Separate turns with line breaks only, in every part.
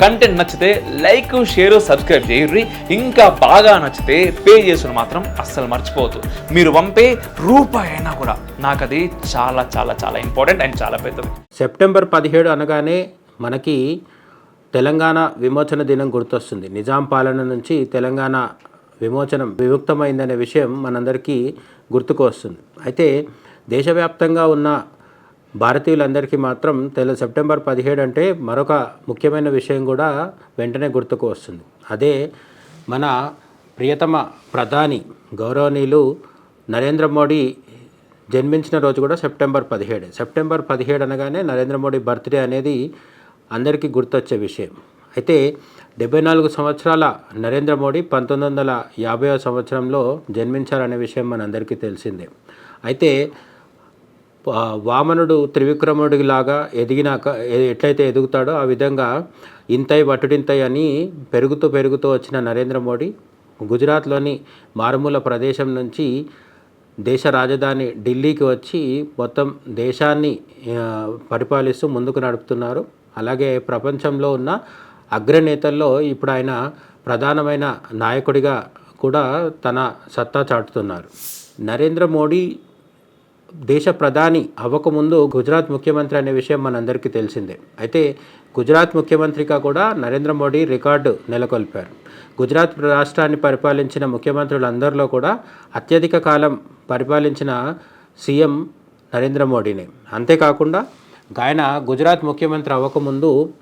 Content నచ్చితే like share subscribe చేయర్రి. ఇంకా బాగా నచ్చితే పే చేసుకుని మాత్రం అస్సలు మర్చిపోవద్దు. మీరు పంపే రూపాయి అయినా కూడా నాకు అది చాలా చాలా చాలా ఇంపార్టెంట్ అండ్ చాలా పెద్దది.
సెప్టెంబర్ పదిహేడు అనగానే మనకి తెలంగాణ విమోచన దినం గుర్తొస్తుంది. నిజాం పాలన నుంచి తెలంగాణ విమోచనం విముక్తమైందనే విషయం మనందరికీ గుర్తుకు వస్తుంది అయితే దేశవ్యాప్తంగా ఉన్న భారతీయులందరికీ మాత్రం తెల సెప్టెంబర్ పదిహేడు అంటే మరొక ముఖ్యమైన విషయం కూడా వెంటనే గుర్తుకు వస్తుంది. అదే మన ప్రియతమ ప్రధాని గౌరవనీయులు నరేంద్ర మోడీ జన్మించిన రోజు కూడా సెప్టెంబర్ పదిహేడు. సెప్టెంబర్ పదిహేడు అనగానే నరేంద్ర మోడీ బర్త్డే అనేది అందరికీ గుర్తొచ్చే విషయం. అయితే డెబ్బై నాలుగు సంవత్సరాల నరేంద్ర మోడీ పంతొమ్మిది వందల యాభైవ సంవత్సరంలో జన్మించారనే విషయం మనందరికీ తెలిసిందే. అయితే వామనుడు త్రివిక్రముడిలాగా ఎదిగినాక ఎట్లయితే ఎదుగుతాడో ఆ విధంగా ఇంతై వటుడింతై అని పెరుగుతూ పెరుగుతూ వచ్చిన నరేంద్ర మోడీ గుజరాత్లోని మారుమూల ప్రదేశం నుంచి దేశ రాజధాని ఢిల్లీకి వచ్చి మొత్తం దేశాన్ని పరిపాలిస్తూ ముందుకు నడుపుతున్నారు. అలాగే ప్రపంచంలో ఉన్న అగ్రనేతల్లో ఇప్పుడు ఆయన ప్రధానమైన నాయకుడిగా కూడా తన సత్తా చాటుతున్నారు. నరేంద్ర మోడీ దేశ ప్రధాని అవ్వకముందు గుజరాత్ ముఖ్యమంత్రి అనే విషయం మనందరికీ తెలిసిందే. అయితే గుజరాత్ ముఖ్యమంత్రిగా కూడా నరేంద్ర మోడీ రికార్డు నెలకొల్పారు. గుజరాత్ రాష్ట్రాన్ని పరిపాలించిన ముఖ్యమంత్రులందరిలో కూడా అత్యధిక కాలం పరిపాలించిన సీఎం నరేంద్ర మోడీనే. అంతేకాకుండా ఆయన గుజరాత్ ముఖ్యమంత్రి అవ్వకముందు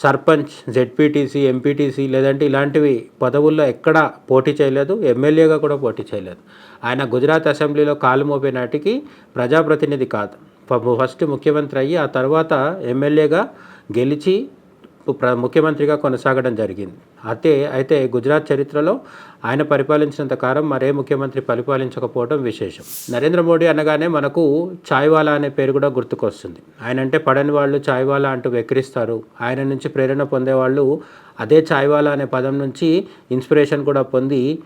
సర్పంచ్ జెడ్పీటీసీ ఎంపీటీసీ లేదంటే ఇలాంటివి పదవుల్లో ఎక్కడా పోటీ చేయలేదు ఎమ్మెల్యేగా కూడా పోటీ చేయలేదు. ఆయన గుజరాత్ అసెంబ్లీలో కాలు మోపే నాటికి ప్రజాప్రతినిధి కాదు. ఫస్ట్ ముఖ్యమంత్రి అయ్యి ఆ తర్వాత ఎమ్మెల్యేగా గెలిచి ముఖ్యమంత్రిగా కొనసాగడం జరిగింది. అయితే అయితే గుజరాత్ చరిత్రలో ఆయన పరిపాలించినంత కాలం మరే ముఖ్యమంత్రి పరిపాలించకపోవడం విశేషం. నరేంద్ర మోడీ అనగానే మనకు చాయ్వాలా అనే పేరు కూడా గుర్తుకొస్తుంది. ఆయన అంటే పడని వాళ్ళు చాయ్వాలా అంటూ వెక్కిరిస్తారు. ఆయన నుంచి ప్రేరణ పొందేవాళ్ళు అదే చాయ్వాలా అనే పదం నుంచి ఇన్స్పిరేషన్ కూడా పొంది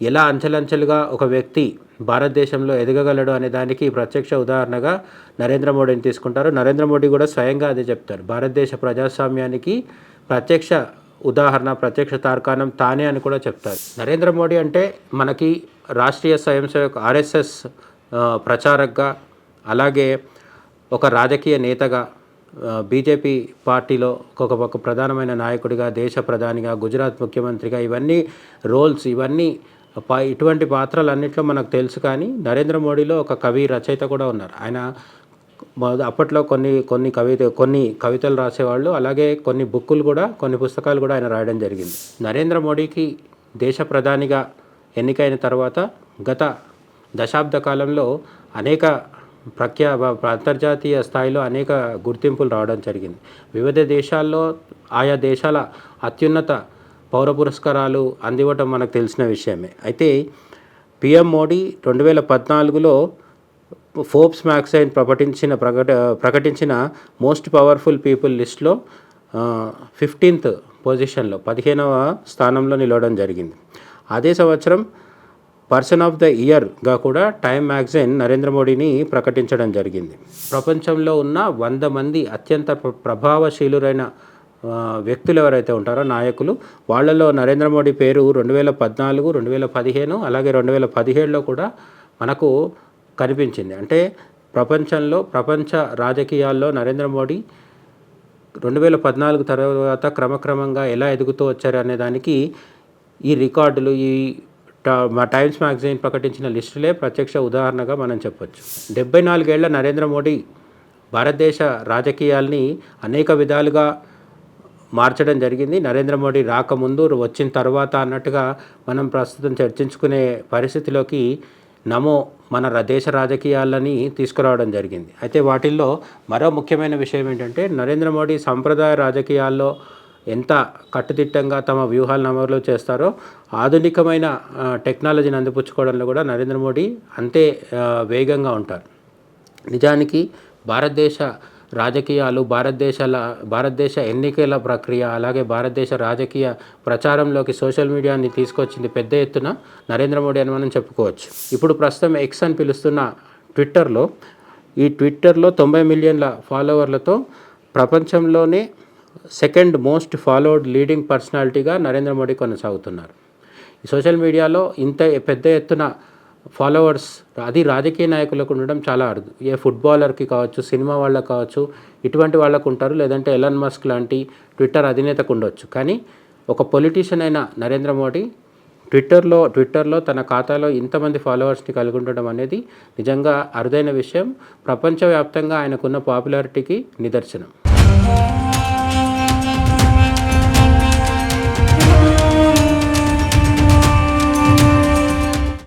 ఎలా అంచెలంచెలుగా ఒక వ్యక్తి భారతదేశంలో ఎదగగలడు అనే దానికి ప్రత్యక్ష ఉదాహరణగా నరేంద్ర మోడీని తీసుకుంటారు. నరేంద్ర మోడీ కూడా స్వయంగా అదే చెప్తారు. భారతదేశ ప్రజాస్వామ్యానికి ప్రత్యక్ష ఉదాహరణ ప్రత్యక్ష తార్కాణం తానే అని కూడా చెప్తారు. నరేంద్ర మోడీ అంటే మనకి రాష్ట్రీయ స్వయం సేవక్ ఆర్ఎస్ఎస్ ప్రచారకగా అలాగే ఒక రాజకీయ నేతగా బీజేపీ పార్టీలో ఒక ఒక ప్రధానమైన నాయకుడిగా దేశ ప్రధానిగా గుజరాత్ ముఖ్యమంత్రిగా ఇవన్నీ రోల్స్ ఇవన్నీ ఇటువంటి పాత్రలన్నింటిలో మనకు తెలుసు కానీ నరేంద్ర మోడీలో ఒక కవి రచయిత కూడా ఉన్నారు. ఆయన అప్పట్లో కొన్ని కొన్ని కవిత కొన్ని కవితలు రాసేవాళ్ళు అలాగే కొన్ని బుక్కులు కూడా కొన్ని పుస్తకాలు కూడా ఆయన రాయడం జరిగింది. నరేంద్ర మోడీకి దేశ ప్రధానిగా ఎన్నికైన తర్వాత గత దశాబ్ద కాలంలో అనేక ప్రఖ్యా అంతర్జాతీయ స్థాయిలో అనేక గుర్తింపులు రావడం జరిగింది. వివిధ దేశాల్లో ఆయా దేశాల అత్యున్నత పౌర పురస్కారాలు అందివ్వటం మనకు తెలిసిన విషయమే. అయితే పిఎం మోడీ రెండు వేల పద్నాలుగులో ఫోర్బ్స్ మ్యాగ్జైన్ ప్రకటించిన ప్రకట ప్రకటించిన మోస్ట్ పవర్ఫుల్ పీపుల్ లిస్ట్లో ఫిఫ్టీన్త్ పొజిషన్లో పదిహేనవ స్థానంలో నిలవడం జరిగింది. అదే సంవత్సరం పర్సన్ ఆఫ్ ద ఇయర్గా కూడా టైమ్ మ్యాగజైన్ నరేంద్ర మోడీని ప్రకటించడం జరిగింది. ప్రపంచంలో ఉన్న వంద మంది అత్యంత ప్ర- ప్రభావశీలురైన వ్యక్తులు ఎవరైతే ఉంటారో నాయకులు వాళ్ళలో నరేంద్ర మోడీ పేరు రెండు వేల పద్నాలుగు రెండు వేల పదిహేను అలాగే రెండు వేల పదిహేడులో కూడా మనకు కనిపించింది. అంటే ప్రపంచంలో ప్రపంచ రాజకీయాల్లో నరేంద్ర మోడీ రెండు వేల పద్నాలుగు తర్వాత క్రమక్రమంగా ఎలా ఎదుగుతూ వచ్చారు అనే దానికి ఈ రికార్డులు ఈ మా టైమ్స్ మ్యాగజైన్ ప్రకటించిన లిస్టులే ప్రత్యక్ష ఉదాహరణగా మనం చెప్పొచ్చు. డెబ్బై నాలుగేళ్ళ నరేంద్ర మోడీ భారతదేశ రాజకీయాల్ని అనేక విధాలుగా మార్చడం జరిగింది. నరేంద్ర మోడీ రాకముందు వచ్చిన తర్వాత అన్నట్టుగా మనం ప్రస్తుతం చర్చించుకునే పరిస్థితిలోకి నమో మన దేశ రాజకీయాలని తీసుకురావడం జరిగింది. అయితే వాటిల్లో మరో ముఖ్యమైన విషయం ఏంటంటే నరేంద్ర మోడీ సంప్రదాయ రాజకీయాల్లో ఎంత కట్టుదిట్టంగా తమ వ్యూహాలను అమలు చేస్తారో ఆధునికమైన టెక్నాలజీని అందిపుచ్చుకోవడంలో కూడా నరేంద్ర మోడీ అంతే వేగంగా ఉంటారు. నిజానికి భారతదేశ రాజకీయాలు భారతదేశాల భారతదేశ ఎన్నికల ప్రక్రియ అలాగే భారతదేశ రాజకీయ ప్రచారంలోకి సోషల్ మీడియాని తీసుకొచ్చింది పెద్ద ఎత్తున నరేంద్ర మోడీ అని మనం చెప్పుకోవచ్చు. ఇప్పుడు ప్రస్తుతం ఎక్స్ అని పిలుస్తున్న ట్విట్టర్లో ఈ ట్విట్టర్లో తొంభై మిలియన్ల ఫాలోవర్లతో ప్రపంచంలోనే సెకండ్ మోస్ట్ ఫాలోడ్ లీడింగ్ పర్సనాలిటీగా నరేంద్ర మోడీ కొనసాగుతున్నారు. ఈ సోషల్ మీడియాలో ఇంత పెద్ద ఎత్తున ఫాలోవర్స్ అది రాజకీయ నాయకులకు ఉండడం చాలా అరుదు. ఏ ఫుట్బాలర్కి కావచ్చు సినిమా వాళ్ళకి కావచ్చు ఇటువంటి వాళ్ళకు ఉంటారు. లేదంటే ఎలన్ మస్క్ లాంటి ట్విట్టర్ అధినేతకు ఉండొచ్చు. కానీ ఒక పొలిటీషియన్ అయిన నరేంద్ర మోడీ ట్విట్టర్లో ట్విట్టర్లో తన ఖాతాలో ఇంతమంది ఫాలోవర్స్ని కలిగి ఉండడం అనేది నిజంగా అరుదైన విషయం. ప్రపంచవ్యాప్తంగా ఆయనకున్న పాపులారిటీకి నిదర్శనం.